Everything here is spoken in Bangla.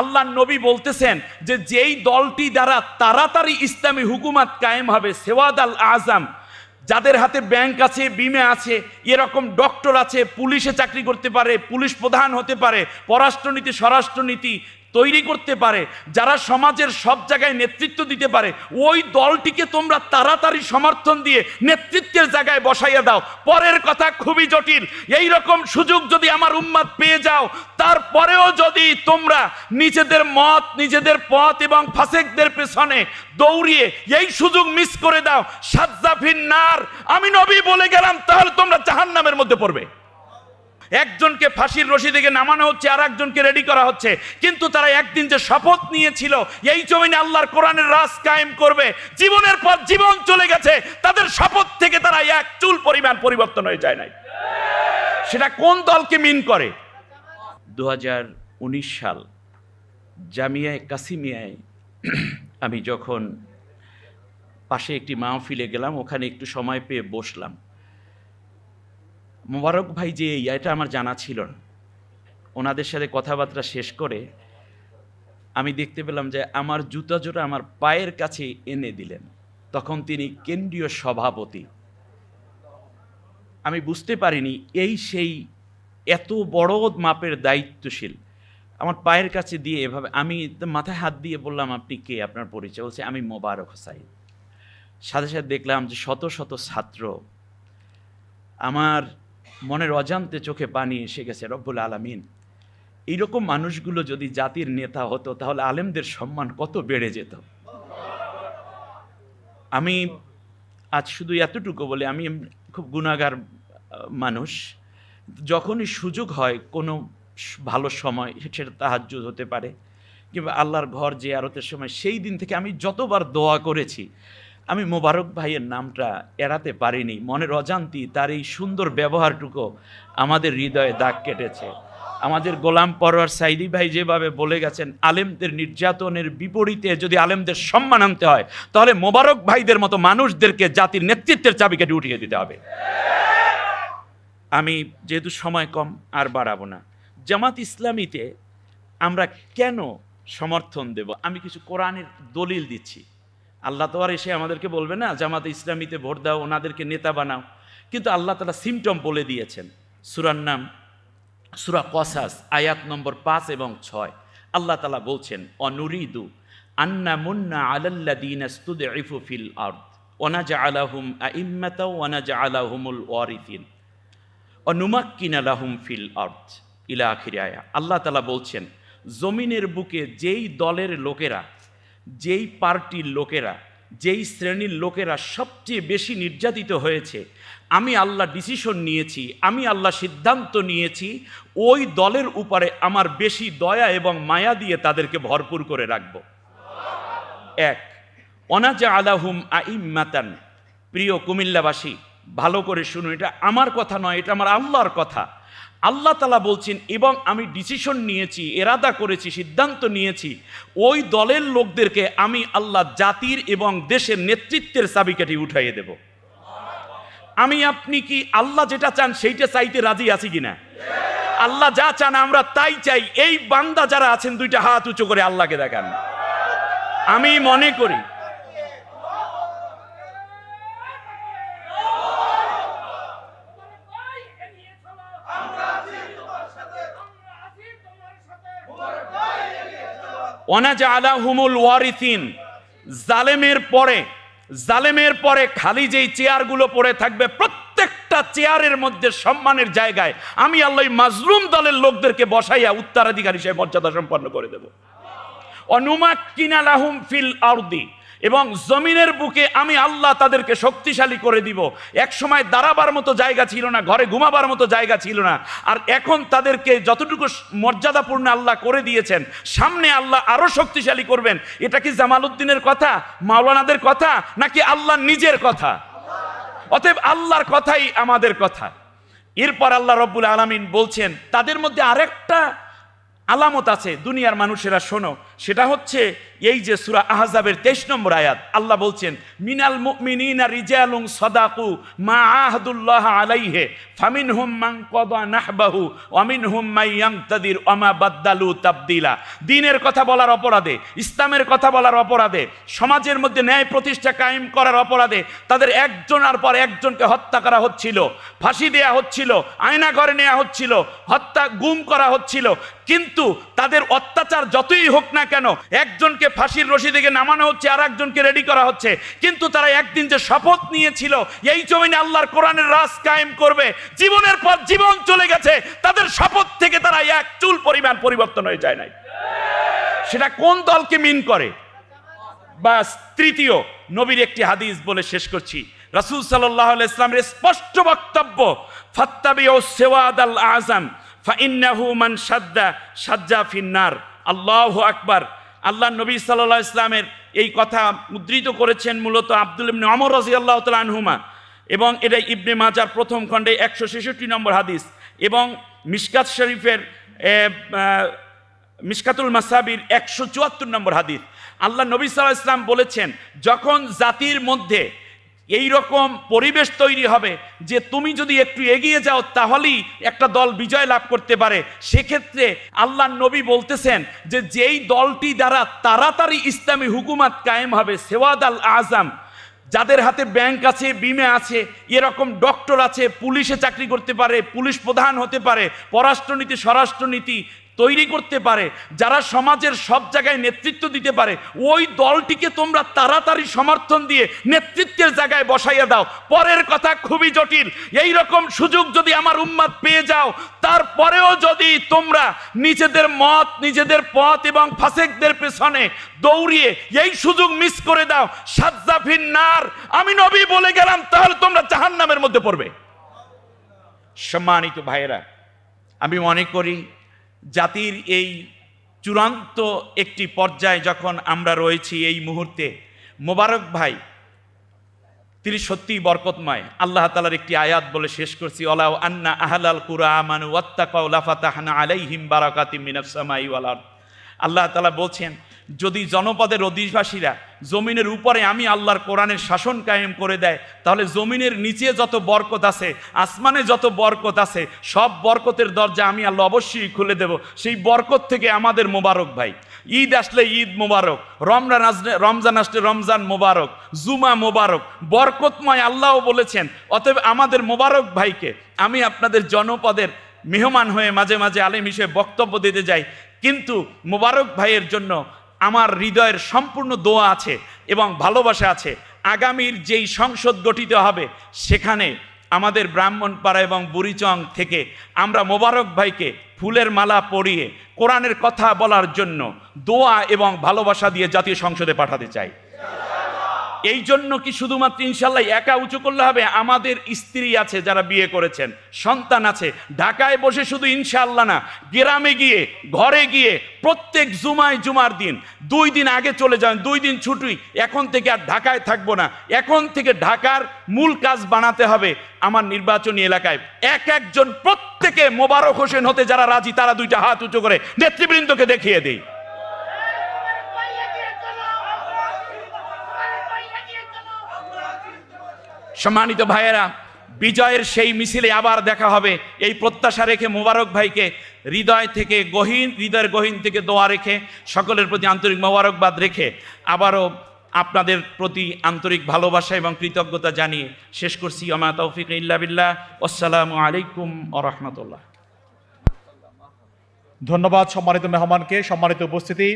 আল্লাহ নবী বলতেছেন যে যেই দলটি দ্বারা তাড়াতাড়ি ইসলামী হুকুমাত কায়েম হবে, সেওয়াদ আল আজম, যাদের হাতে ব্যাংক আছে, বিমে আছে, এরকম ডক্টর আছে, পুলিশে চাকরি করতে পারে, পুলিশ প্রধান হতে পারে, পররাষ্ট্রনীতি, স্বরাষ্ট্রনীতি তৈরি করতে পারে, যারা সমাজের সব জায়গায় নেতৃত্ব দিতে পারে, ওই দলটিকে তোমরা তাড়াতাড়ি সমর্থন দিয়ে নেতৃত্বের জায়গায় বসাইয়া দাও। পরের কথা খুবই জটিল এই রকম সুযোগ যদি আমার উম্মাদ পেয়ে যাও, তারপরেও যদি তোমরা নিজেদের মত, নিজেদের পথ এবং ফাসেকদের পেছনে দৌড়িয়ে এই সুযোগ মিস করে দাও, সাজ্জাফিন নার, আমি নবী বলে গেলাম, তাহলে তোমরা জাহান্নামের মধ্যে পড়বে। একজনকে ফাঁসির রশি থেকে নামানো হচ্ছে আর একজনকে রেডি করা হচ্ছে। কিন্তু তারা একদিন যে শপথ নিয়েছিল, এই জমিনে আল্লাহর কোরআনের রাজ কায়েম করবে, জীবনের পর জীবন চলে গেছে, তাদের শপথ থেকে তারা এক চুল পরিমাণ পরিবর্তন হয়ে যায় নাই। সেটা কোন দলকে মিন করে? দু হাজার উনিশ সাল, জামিয়ায় কাসিমিয়ায় আমি যখন পাশে একটি মাহফিলে গেলাম, ওখানে একটু সময় পেয়ে বসলাম। মোবারক ভাই যে এটা আমার জানা ছিল না। ওনাদের সাথে কথাবার্তা শেষ করে আমি দেখতে পেলাম যে আমার জুতা জোড়া আমার পায়ের কাছে এনে দিলেন। তখন তিনি কেন্দ্রীয় সভাপতি। আমি বুঝতে পারিনি, এই সেই এত বড় মাপের দায়িত্বশীল। আমার পায়ের কাছে দিয়ে এভাবে আমি মাথায় হাত দিয়ে বললাম, আপনি কে? আপনার পরিচয় বলছে, আমি মোবারক হোসাইন। সাথে সাথে দেখলাম যে শত শত ছাত্র। আমার মনের অজান্তে চোখে পানি এসে গেছে, রব্বুল আলামিন। এইরকম মানুষগুলো যদি জাতির নেতা হতো, তাহলে আলেমদের সম্মান কত বেড়ে যেত। আমি আজ শুধু এতটুকু বলে, আমি খুব গুণাগার মানুষ। যখনই সুযোগ হয়, কোনো ভালো সময় সেটা তাহাজ্জুদ হতে পারে, কিংবা আল্লাহর ঘর যে আরতের সময়, সেই দিন থেকে আমি যতবার দোয়া করেছি আমি মোবারক ভাইয়ের নামটা এড়াতে পারিনি। মনের অজান্তি তার এই সুন্দর ব্যবহারটুকু আমাদের হৃদয়ে দাগ কেটেছে। আমাদের গোলাম পরোয়ার সাইদি ভাই যেভাবে বলে গেছেন, আলেমদের নির্যাতনের বিপরীতে যদি আলেমদের সম্মান আনতে হয়, তাহলে মোবারক ভাইদের মতো মানুষদেরকে জাতির নেতৃত্বের চাবিকাঠি উঠিয়ে দিতে হবে। আমি যেহেতু সময় কম, আর বাড়াবো না। জামাত ইসলামীতে আমরা কেন সমর্থন দেব? আমি কিছু কোরআনের দলিল দিচ্ছি। আল্লাহ তো আর এসে আমাদেরকে বলবে না, জামাত ইসলামীতে ভোট দাও, ওনাদেরকে নেতা বানাও। কিন্তু আল্লাহ তালা সিমটম বলে দিয়েছেন। সুরার নাম, সুরা কসাস, আয়াত নম্বর পাঁচ এবং ছয়। আল্লাহ তালা বলছেন, অনুরিদু আন্না মুন্না আলাল্লাদিন ফিল আর্দ। ওনাজা আলাহুম আইম্মাতা ওনাজা আলাহুমুল ওয়ারিফিন অনুমাক্কিন আলাহুম ফিল আর্থ ইলা আল্লাহ তালা বলছেন, জমিনের বুকে যেই দলের লোকেরা যেই পার্টির লোকেরা, যেই শ্রেণির লোকেরা সবচেয়ে বেশি নির্যাতিত হয়েছে, আমি আল্লাহ ডিসিশন নিয়েছি, আমি আল্লাহ সিদ্ধান্ত নিয়েছি, ওই দলের উপরে আমার বেশি দয়া এবং মায়া দিয়ে তাদেরকে ভরপুর করে রাখব। এক অনাজা আলাহুম আইম্মাতান। প্রিয় কুমিল্লাবাসী ভালো করে শুনুন, এটা আমার কথা নয়, এটা আমার আল্লাহর কথা। আল্লাহ তালা বলছেন, এবং আমি ডিসিশন নিয়েছি, এরাদা করেছি, সিদ্ধান্ত নিয়েছি, ওই দলের লোকদেরকে আমি আল্লাহ জাতির এবং দেশের নেতৃত্বের চাবিকাঠি উঠাইয়ে দেব। আমি, আপনি কি আল্লাহ যেটা চান সেইটা চাইতে রাজি আছি কিনা? আল্লাহ যা চান, আমরা তাই চাই। এই বান্দা যারা আছেন, দুইটা হাত উঁচু করে আল্লাহকে দেখান। আমি মনে করি অনাজা আলাহুমুল ওয়ারিথিন জালেমের পরে জালেমের পরে খালি যেই চেয়ারগুলো পড়ে থাকবে, প্রত্যেকটা চেয়ারের মধ্যে সম্মানের জায়গায় আমি আল্লাহ মাজলুম দলের লোকদেরকে বসাইয়া উত্তরাধিকার হিসেবে মর্যাদা সম্পন্ন করে দেব। অনুমাক কিনা লাহুম ফিল আরদি। এবং জমিনের বুকে আমি আল্লাহ তাদেরকে শক্তিশালী করে দিব। এক সময় দাঁড়াবার মতো জায়গা ছিল না, ঘরে ঘুমাবার মতো জায়গা ছিল না। আর এখন তাদেরকে যতটুকু মর্যাদাপূর্ণ আল্লাহ করে দিয়েছেন, সামনে আল্লাহ আরও শক্তিশালী করবেন। এটা কি জামালউদ্দিনের কথা, মাওলানাদের কথা, নাকি আল্লাহ নিজের কথা? অতএব আল্লাহর কথাই আমাদের কথা। এরপর আল্লাহ রব্বুল আলমিন বলছেন, তাদের মধ্যে আরেকটা আলামত আছে। দুনিয়ার মানুষেরা শোনো সেটা হচ্ছে এই যে সুরা আহজাবের তেইশ নম্বর আয়াত। আল্লাহ বলছেন, মিনাল মুমিনিনা দিনের কথা বলার অপরাধে, ইসলামের কথা বলার অপরাধে, সমাজের মধ্যে ন্যায় প্রতিষ্ঠা কায়েম করার অপরাধে তাদের একজনের পর একজনকে হত্যা করা হচ্ছিল, ফাঁসি দেয়া হচ্ছিল আয়না ঘরে নেওয়া হচ্ছিল, হত্যা, গুম করা হচ্ছিল। কিন্তু তাদের অত্যাচার যতই হোক না কেন? একজনকে ফাঁসির রশি থেকে নামানো হচ্ছে আর একজনকে রেডি করা হচ্ছে। কিন্তু তারা একদিন যে শপথ নিয়েছিল, এই জমিনে আল্লাহর কোরআনের রাজ কায়েম করবে, জীবনের পর জীবন চলে গেছে, তাদের শপথ থেকে তারা এক চুল পরিমাণ পরিবর্তন হয়ে যায় নাই। সেটা কোন দলকে মিন করে? বা তৃতীয়, নবীর একটি হাদিস বলে শেষ করছি। রাসূল সাল্লাহ ইসলামের স্পষ্ট বক্তব্য ফাত্তাবি ও সেওয়াদ আল আজম ফাইন্নাহু মান সাদ্দা সাজ্জা ফিন্নার আল্লাহ আকবার। আল্লাহ নবী সাল্লাহ ইসলামের এই কথা মুদ্রিত করেছেন মূলত আব্দুল ইবনে অমর রাজি আল্লাহ আনহুমা। এবং এটা ইবনে মাজার প্রথম খণ্ডে একশো ছেষট্টি নম্বর হাদিস। এবং মিশকাত শরীফের মিশকাতুল মাসাবির একশো চুয়াত্তর নম্বর হাদিস। আল্লাহ নবী সাল্লাহ ইসলাম বলেছেন, যখন জাতির মধ্যে এই রকম পরিবেশ তৈরি হবে যে তুমি যদি একটু এগিয়ে যাও, তাহলেই একটা দল বিজয় লাভ করতে পারে। সেক্ষেত্রে আল্লাহ নবী বলতেছেন যে যেই দলটি দ্বারা তাড়াতাড়ি ইসলামী হুকুমাত কায়েম হবে, সেওয়াদ আল আজম, যাদের হাতে ব্যাংক আছে, বিমে আছে, এরকম ডক্টর আছে, পুলিশে চাকরি করতে পারে, পুলিশ প্রধান হতে পারে, পররাষ্ট্রনীতি, স্বরাষ্ট্রনীতি তৈরি করতে পারে, যারা সমাজের সব জায়গায় নেতৃত্ব দিতে পারে, ওই দলটিকে তোমরা তাড়াতাড়ি সমর্থন দিয়ে নেতৃত্বের জায়গায় বসাইয়া দাও। পরের কথা খুবই জটিল এই রকম সুযোগ যদি আমার উম্মাদ পেয়ে যাও, তারপরেও যদি তোমরা নিজেদের মত, নিজেদের পথ এবং ফাসেকদের পেছনে দৌড়িয়ে এই সুযোগ মিস করে দাও সাজ্জাফিন নার। আমি নবী বলে গেলাম, তাহলে তোমরা জাহান্নামের মধ্যে পড়বে। সম্মানিত ভাইয়েরা, আমি মনে করি জাতির এই চূড়ান্ত একটি পর্যায়ে যখন আমরা রয়েছি এই মুহূর্তে, মোবারক ভাই, তিনি সত্যিই বরকতময়। আল্লাহ তালার একটি আয়াত বলে শেষ করছি ওলাও আন্না আহলাল কুরা আলাইহিম ওয়াল আল্লাহ তাআলা বলছেন, যদি জনপদের অধিবাসীরা জমিনের উপরে আমি আল্লাহর কোরআনের শাসন কায়েম করে দেয়, তাহলে জমিনের নিচে যত বরকত আছে, আসমানে যত বরকত আছে, সব বরকতের দরজা আমি আল্লাহ অবশ্যই খুলে দেব। সেই বরকত থেকে আমাদের মোবারক ভাই। ঈদ আসলে ঈদ মোবারক, রমজান আসলে রমজান আসলে রমজান মোবারক, জুমা মোবারক। বরকতময় আল্লাহও বলেছেন, অতএব আমাদের মোবারক ভাইকে আমি আপনাদের জনপদের মেহমান হয়ে মাঝে মাঝে আলেম হিসেবে বক্তব্য দিতে যাই। কিন্তু মোবারক ভাইয়ের জন্য আমার হৃদয়ের সম্পূর্ণ দোয়া আছে এবং ভালোবাসা আছে। আগামীর যেই সংসদ গঠিত হবে, সেখানে আমাদের ব্রাহ্মণপাড়া এবং বুড়িচং থেকে আমরা মোবারক ভাইকে ফুলের মালা পরিয়ে কোরআনের কথা বলার জন্য দোয়া এবং ভালোবাসা দিয়ে জাতীয় সংসদে পাঠাতে চাই। এই জন্য কি শুধুমাত্র ইনশাল্লাহ একা উঁচু করলে হবে? আমাদের স্ত্রী আছে যারা বিয়ে করেছেন, সন্তান আছে। ঢাকায় বসে শুধু ইনশাল্লাহ না, গ্রামে গিয়ে, ঘরে গিয়ে, প্রত্যেক জুমায় জুমার দিন, দুই দিন আগে চলে যান, দুই দিন ছুটি, এখন থেকে আর ঢাকায় থাকব না। এখন থেকে ঢাকার মূল কাজ বানাতে হবে আমার নির্বাচনী এলাকায়। এক একজন প্রত্যেকে মোবারক হোসেন হতে যারা রাজি, তারা দুইটা হাত উঁচু করে নেতৃবৃন্দকে দেখিয়ে দেই। সম্মানিত ভাইয়েরা, বিজয়ের সেই মিছিলে আবার দেখা হবে। এই প্রত্যাশা রেখে মোবারক ভাইকে হৃদয় থেকে গহীন, হৃদয়ের গহীন থেকে দোয়া রেখে, সকলের প্রতি আন্তরিক মোবারকবাদ রেখে আবারও আপনাদের প্রতি আন্তরিক ভালোবাসা এবং কৃতজ্ঞতা জানিয়ে শেষ করছি। আমা তৌফিক ইল্লা বিল্লাহ। আসসালামু আলাইকুম ও রহমতুল্লাহ। ধন্যবাদ সম্মানিত মেহমানকে, সম্মানিত উপস্থিতি।